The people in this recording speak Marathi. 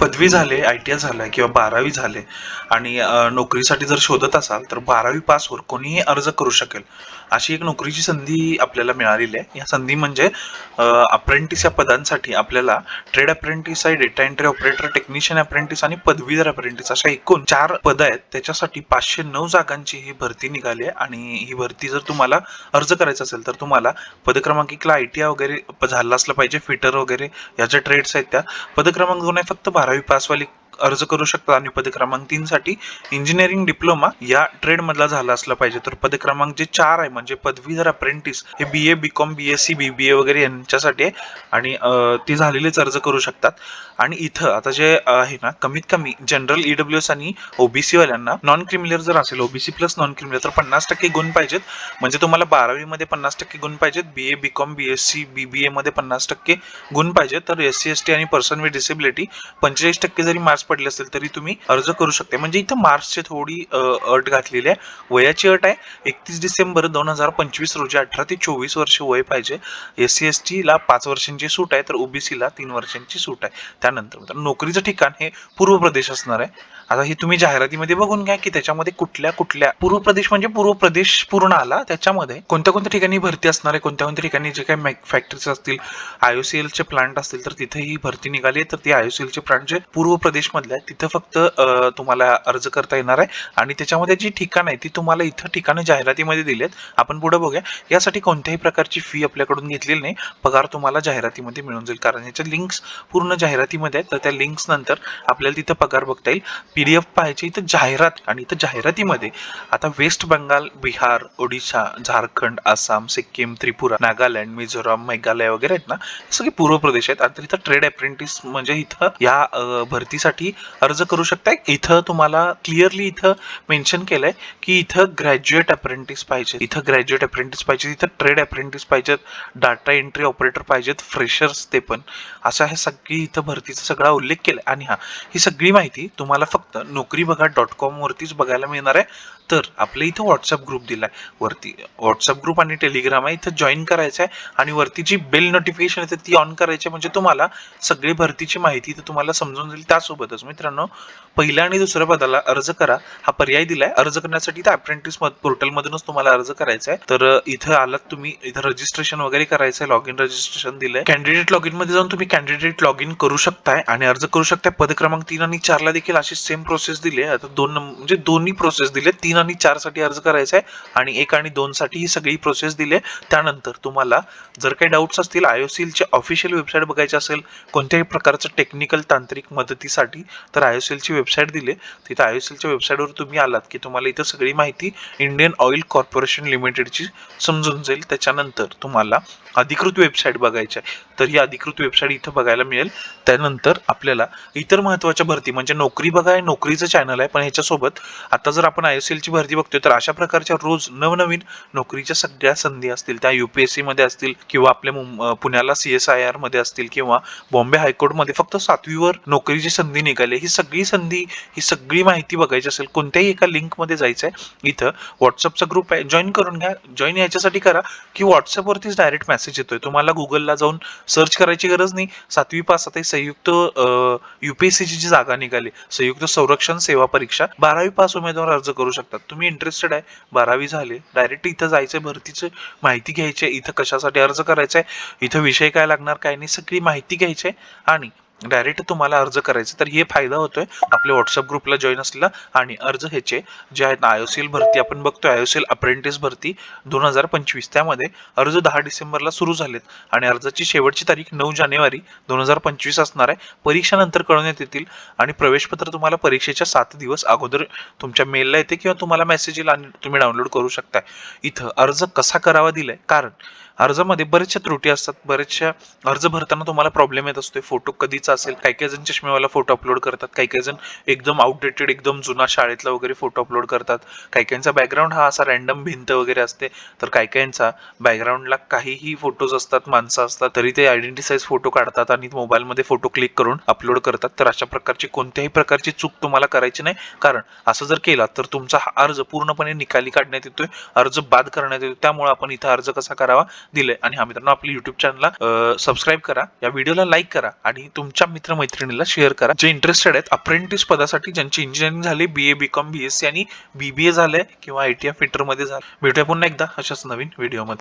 पदवी झाले आय टी आय झालाय किंवा बारावी झाले आणि नोकरीसाठी जर शोधत असाल तर बारावी पासवर कोणीही अर्ज करू शकेल. अशी एक नोकरीची संधी आपल्याला मिळालेली आहे. या संधी म्हणजे अप्रेंटिस या पदांसाठी आपल्याला ट्रेड अप्रेंटिस आहे data entry operator technician apprentice आणि पदवीधर अप्रेंटिस अशा एकूण चार पदं आहेत. त्याच्यासाठी पाचशे नऊ जागांची ही भरती निघाली आहे आणि ही भरती जर तुम्हाला अर्ज करायचा असेल तर तुम्हाला पद एकला आय टी आय वगैरे झाला झालं असलं पाहिजे फिटर वगैरे या ज्या ट्रेड्स आहेत त्या. पद क्रमांक दोन आहे फक्त बारावी पासवाली. अर्ज करू शकतात आणि पदक्रमांक तीनसाठी तीन साठी इंजिनिअरिंग डिप्लोमा या ट्रेड मधला झाला असला पाहिजे. तर पद क्रमांक जे चार आहे म्हणजे पदवीधर अप्रेंटिस हे B A B Com B S C B B A वगैरे यांच्यासाठी आहे. आणि ते झालेलेच अर्ज करू शकतात. आणि इथं आता जे आहे ना कमीत कमी जनरल ईडब्ल्यू एस आणि ओबीसी वाल्यांना नॉन क्रिमिलर जर असेल ओबीसी प्लस नॉन क्रिमिलर तर पन्नास टक्के गुण पाहिजेत. म्हणजे तुम्हाला बारावी मध्ये पन्नास टक्के गुण पाहिजेत. B A B Com B S C B B A मध्ये पन्नास टक्के गुण पाहिजेत. तर एस सी एस टी आणि पर्सन विथ डिसेबिलिटी पंचेचाळीस टक्के जरी मार्क्स पडले असेल तरी तुम्ही अर्ज करू शकता. म्हणजे इथं मार्क्सची थोडी अट घातलेली आहे. वयाची अट आहे. एकतीस डिसेंबर दोन हजार पंचवीस रोजी अठरा ते चोवीस वर्ष वय पाहिजे. एस सी एस टीला पाच वर्षांची सूट आहे तर ओबीसीला तीन वर्षांची सूट आहे. त्यानंतर नोकरीचं ठिकाण हे पूर्व प्रदेश असणार आहे. आता हे तुम्ही जाहिरातीमध्ये बघून घ्या की त्याच्यामध्ये कुठल्या कुठल्या पूर्व प्रदेश म्हणजे पूर्व प्रदेश पूर्ण आला त्याच्यामध्ये कोणत्या कोणत्या ठिकाणी भरती असणार आहे कोणत्या कोणत्या ठिकाणी जे काही फॅक्टरीज असतील आयओसीएलचे प्लांट असतील तर तिथे ही भरती निघाली तर ती आयओसीएलचे प्लांट जे पूर्व प्रदेश मधलं आहे तिथं फक्त तुम्हाला अर्ज करता येणार आहे. आणि त्याच्यामध्ये जी ठिकाण आहे ती तुम्हाला इथं ठिकाणं जाहिरातीमध्ये दिली आहेत. आपण पुढे बघूया. यासाठी कोणत्याही प्रकारची फी आपल्याकडून घेतलेली नाही. पगार तुम्हाला जाहिरातीमध्ये मिळून जाईल. कारण याच्या लिंक्स पूर्ण जाहिरातीमध्ये आहेत. तर त्या लिंक्स नंतर आपल्याला तिथं पगार बघता येईल. पीडीएफ पाहायची इथं जाहिरात आणि इथं जाहिरातीमध्ये. आता वेस्ट बंगाल बिहार ओडिशा झारखंड आसाम सिक्कीम त्रिपुरा नागालँड मिझोराम मेघालय वगैरे आहेत ना हे सगळे पूर्व प्रदेश आहेत. आणि इथं ट्रेड अप्रेंटिस म्हणजे इथं या भरतीसाठी भरतीसाठी अर्ज करू शकताय? इथं तुम्हाला क्लिअरली इथं मेन्शन केलंय की इथं ग्रॅज्युएट अप्रेंटिस पाहिजे इथं ग्रॅज्युएट अप्रेंटिस पाहिजे इथं ट्रेड अप्रेंटिस पाहिजेत डाटा एंट्री ऑपरेटर पाहिजेत फ्रेशर्स ते पण. असा हे सगळी इथं भरतीचा सगळा उल्लेख केलाय. आणि हा ही सगळी माहिती तुम्हाला फक्त नोकरी बघा डॉट कॉम वरतीच बघायला मिळणार आहे. तर आपल्या इथं व्हॉट्सअप ग्रुप दिलाय. वरती व्हॉट्सअप ग्रुप आणि टेलिग्राम आहे. इथं जॉईन करायचं आहे आणि वरती जी बेल नोटिफिकेशन येते ती ऑन करायची आहे. म्हणजे तुम्हाला सगळी भरतीची माहिती इथं तुम्हाला समजून जाईल. त्यासोबतच मित्रांनो पहिल्या आणि दुसऱ्या पदाला अर्ज करा. हा पर्याय दिलाय. अर्ज करण्यासाठी त्या अप्रेंटिस पोर्टल मधूनच तुम्हाला अर्ज करायचा आहे तर इथं आलात तुम्ही. इथं रजिस्ट्रेशन वगैरे करायचं आहे लॉग इन रजिस्ट्रेशन दिलंय. कॅन्डिडेट लॉग इनमध्ये जाऊन तुम्ही कॅन्डिडेट लॉग इन करू शकताय आणि अर्ज करू शकताय. पद क्रमांक तीन आणि चारला देखील अशी सेम प्रोसेस दिली आहे. आता दोन म्हणजे दोन्ही प्रोसेस दिले तीन आणि चारसाठी अर्ज करायचा आहे आणि एक आणि दोन साठी ही सगळी प्रोसेस दिली आहे. त्यानंतर तुम्हाला जर काही डाऊट्स असतील आयओसीएलचे ऑफिशियल वेबसाईट बघायची असेल कोणत्याही प्रकारचं टेक्निकल तांत्रिक मदतीसाठी तर आयओसीएलची वेबसाईट दिली तिथं आयओसीएलच्या वेबसाईटवर तुम्ही आलात की तुम्हाला इथं सगळी माहिती इंडियन ऑइल कॉर्पोरेशन लिमिटेडची समजून जाईल. त्याच्यानंतर तुम्हाला अधिकृत वेबसाईट बघायची आहे. तर ही अधिकृत वेबसाईट इथं बघायला मिळेल. त्यानंतर आपल्याला इतर महत्त्वाच्या भरती म्हणजे नोकरी बघा हे नोकरीचं चॅनल आहे. पण ह्याच्यासोबत आता जर आपण आय एस एलची भरती बघतोय तर अशा प्रकारच्या रोज नवनवीन नोकरीच्या सगळ्या संधी असतील. त्या युपीएससी मध्ये असतील किंवा आपल्या पुण्याला सी एस आयमध्ये असतील किंवा बॉम्बे हायकोर्टमध्ये फक्त सातवीवर नोकरीची संधी निघाले ही सगळी संधी ही सगळी माहिती बघायची असेल कोणत्याही एका लिंकमध्ये जायचं आहे इथं व्हॉट्सअपचा ग्रुप आहे जॉईन करून घ्या जॉईन याच्यासाठी करा की व्हॉट्सअपवरतीच डायरेक्ट मेसेज येतोय. तुम्हाला गुगलला जाऊन सर्च करायची गरज नाही. सातवी पास आता ही संयुक्त युपीएससीची जी जागा निघाली. संयुक्त संरक्षण सेवा परीक्षा. बारावी पास उमेदवार अर्ज करू शकतात. तुम्ही इंटरेस्टेड आहे बारावी झाले डायरेक्ट इथं जायचंय भरतीची माहिती घ्यायची आहे इथं कशासाठी अर्ज करायचा आहे इथं विषय काय लागणार काय नाही सगळी माहिती घ्यायची आहे. आणि डायरेक्ट तुम्हाला अर्ज करायचा तर हे फायदा होतोय. आपल्या व्हॉट्सअप ग्रुपला जॉईन असलेला आणि अर्ज ह्याचे जे आहेत ना आयोसील भरती आपण बघतोय आयोसील अप्रेंटिस भरती दोन हजार पंचवीस. त्यामध्ये अर्ज दहा डिसेंबरला सुरू झालेत आणि अर्जाची शेवटची तारीख नऊ जानेवारी दोन हजार पंचवीस असणार आहे. परीक्षा नंतर कळवण्यात येतील आणि प्रवेशपत्र तुम्हाला परीक्षेच्या सात दिवस अगोदर तुमच्या मेलला येते किंवा तुम्हाला मेसेज येईल आणि तुम्ही डाउनलोड करू शकताय. इथं अर्ज कसा करावा दिलाय? कारण अर्जामध्ये बऱ्याचशा त्रुटी असतात. बरेचशा अर्ज भरताना तुम्हाला प्रॉब्लेम येत असतो फोटो कधीचा असेल काही काही जण चष्मेवाला फोटो अपलोड करतात. काही काही जण एकदम आउटडेटेड एकदम जुना शाळेतला वगैरे फोटो अपलोड करतात. काही काहींचा बॅकग्राऊंड हा असा रॅन्डम भिंत वगैरे असते. तर काही काहींचा बॅकग्राऊंडला काहीही फोटोज असतात माणसं असतात तरी ते आयडेंटिसाईज फोटो काढतात आणि मोबाईलमध्ये फोटो क्लिक करून अपलोड करतात. तर अशा प्रकारची कोणत्याही प्रकारची चूक तुम्हाला करायची नाही. कारण असं जर केला तर तुमचा हा अर्ज पूर्णपणे निकाली काढण्यात येतोय. अर्ज बाद करण्यात येतो त्यामुळे आपण इथं अर्ज कसा करावा? दिलंय. आणि हा मित्रांनो आपल्या युट्यूब चॅनलला सबस्क्राईब करा या व्हिडिओला लाईक करा आणि तुमच्या मित्रमैत्रिणीला शेअर करा. जे इंटरेस्टेड आहेत अप्रेंटिस पदासाठी ज्यांची इंजिनिअरिंग झाली B A B Com B S C आणि बी बी ए झालंय किंवा आय टी एफ फिटरमध्ये झालं भेटूया पुन्हा एकदा अशाच नवीन व्हिडिओमध्ये